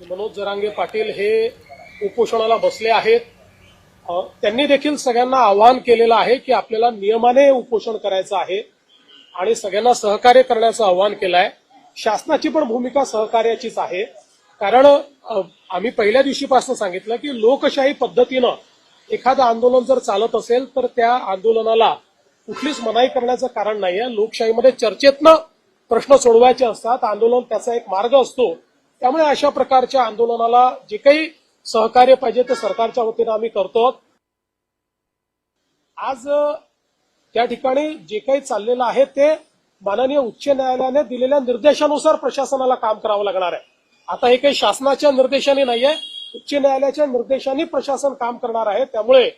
मनोज जरांगे पाटील हे उपोषणाला बसले आहेत. त्यांनी देखील सगळ्यांना आवाहन केलेलं आहे की आपल्याला नियमाने उपोषण करायचं आहे आणि सगळ्यांना सहकार्य करण्याचं आवाहन केलं आहे शासनाची पण भूमिका सहकार्याचीच आहे. कारण आम्ही पहिल्या दिवशीपासून सांगितलं की लोकशाही पद्धतीनं एखादं आंदोलन जर चालत असेल तर त्या आंदोलनाला कुठलीच मनाई करण्याचं कारण नाहीये. लोकशाहीमध्ये चर्चेतनं प्रश्न सोडवायचे असतात. आंदोलन त्याचा एक मार्ग असतो. त्यामुळे अशा प्रकारच्या आंदोलनाला जे काही सहकार्य पाहिजे ते सरकारच्या वतीनं आम्ही करतो. आज त्या ठिकाणी जे काही चाललेलं आहे ते माननीय उच्च न्यायालयाने दिलेल्या निर्देशानुसार प्रशासनाला काम करावं लागणार आहे. आता हे काही शासनाच्या निर्देशाने नाहीये उच्च न्यायालयाच्या निर्देशाने प्रशासन काम करणार आहे. त्यामुळे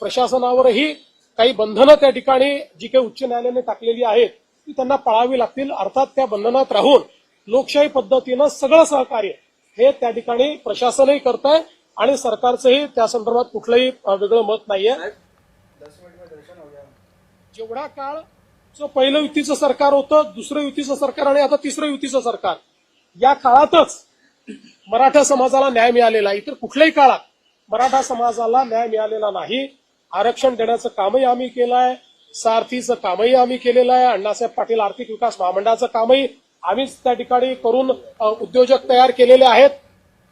प्रशासनावरही काही बंधनं त्या ठिकाणी जी काही उच्च न्यायालयाने टाकलेली आहेत ती त्यांना पाळावी लागतील. अर्थात त्या बंधनात राहून लोकशाही पद्धतीनं सगळं सहकार्य हे त्या ठिकाणी प्रशासनही करत आहे आणि सरकारचंही त्या संदर्भात कुठलंही वेगळं मत नाहीये. जेवढा काळ जो पहिलं युतीचं सरकार होतं दुसरं युतीचं सरकार आणि आता तिसरं युतीचं सरकार या काळातच मराठा समाजाला न्याय मिळालेला आहे. इतर कुठल्याही काळात मराठा समाजाला न्याय मिळालेला नाही. आरक्षण देण्याचं कामही आम्ही केलं आहे सारथीचं कामही आम्ही केलेलं आहे. अण्णासाहेब पाटील आर्थिक विकास महामंडळाचं कामही आम्हीच त्या ठिकाणी करून उद्योजक तयार केलेले आहेत.